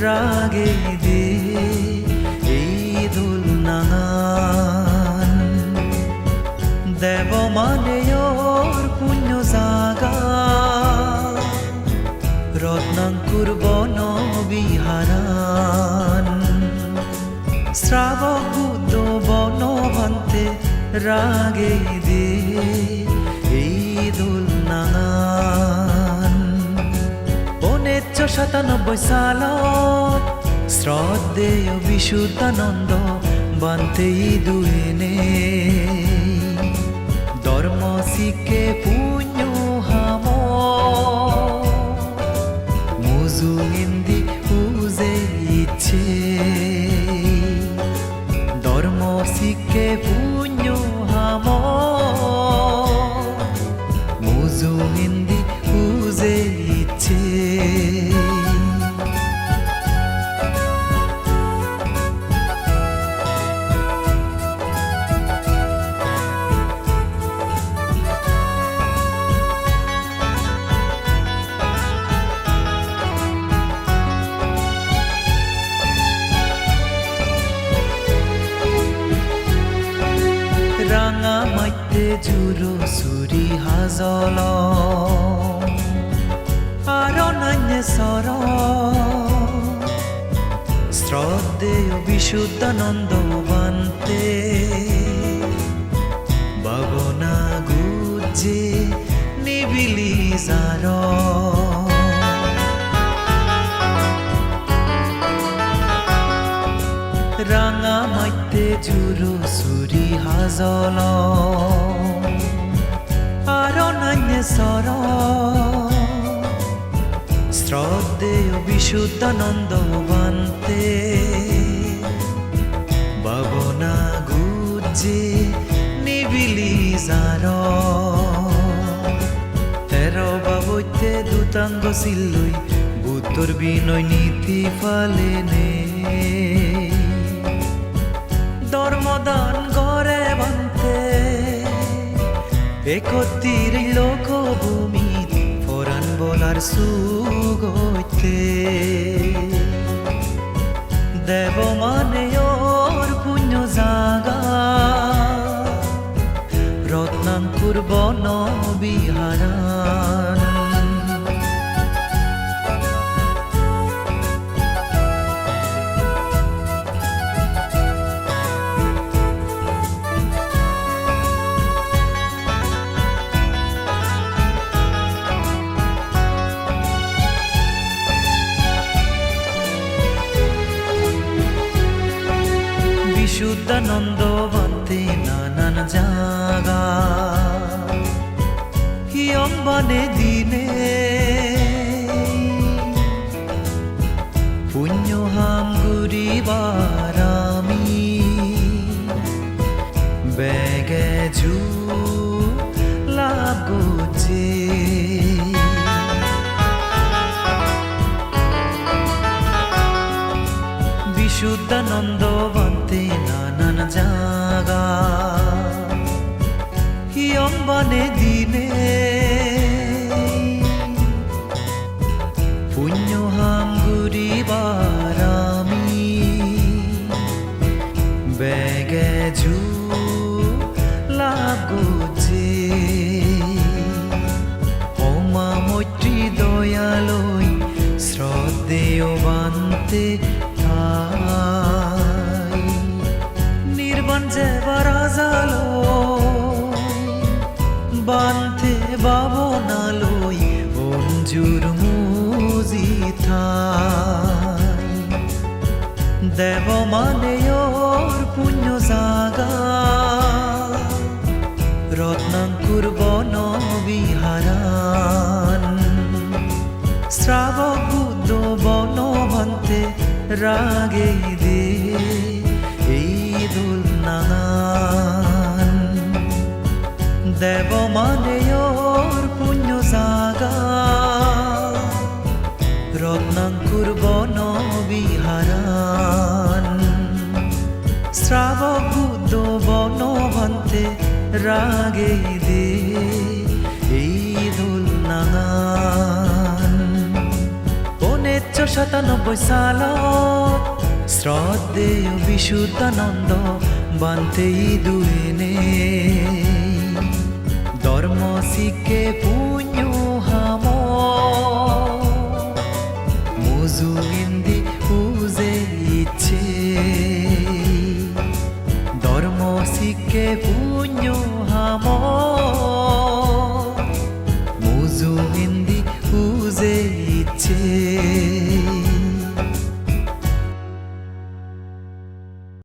রাগে দে এই দোল নাঙান দেব মানে ওর পুণ্য জাগা রত্নাঙ্কুর বন বিহারান। শ্রাবক বন ভান্তে রাগে দে। উনিশশো সাতানব্বই সালত শ্রদ্ধেয় বিশুদ্ধানন্দ বান্তে দুয়েনে ধর্ম শিখে পুণ্য হাম মুজু হিন্দি উজে ইচ্ছে। ধর্ম শিখে পুণ্য হাম মুজু হিন্দি উজে ইচ্ছে। রাঙা মাইতে জুরো সুরি হাজল। আর নান্যে সর। শ্রদ্ধেয় বিশুদ্ধানন্দ বান্তে। বাবনা গুজে নিবিলি যার সুরি হাজল। আর নান্যে সর। শ্রদ্ধেয় বিশুদ্ধানন্দ বান্তে। বাবনা গুজে নিবিলি যার তেরো বাবইতে দুতাঙ্গ সিল্লই বুদ্ধর বিনয় নীতি ফালে নে। একত্রির লোকভূমি ফরান বলার সুগতে। বিশুদ্ধানন্দ বন্তে নানান জাগা। হিয়ম্বানে দিনে পুণ্য হাম গুরিবার আমি বেগে জু লাভ গুজে বিশুদ্ধানন্দ বন্তে কি জাগা হিয়ম্বানে দিনে মুজি ঠাই দেব মানে ওর পুণ্য জাগা। রত্নাঙ্কুর বন বিহারান। শ্রাবক বন ভান্তে রাগে দে। শ্রাবভূত বনহন্তে রাগে দে এই দোল নাগান উনিশশো সাতানব্বই সাল শ্রদ্ধেয় বিশুদ্ধানন্দ বান্তেই দুয়েনে ধর্ম শিখে পুঁ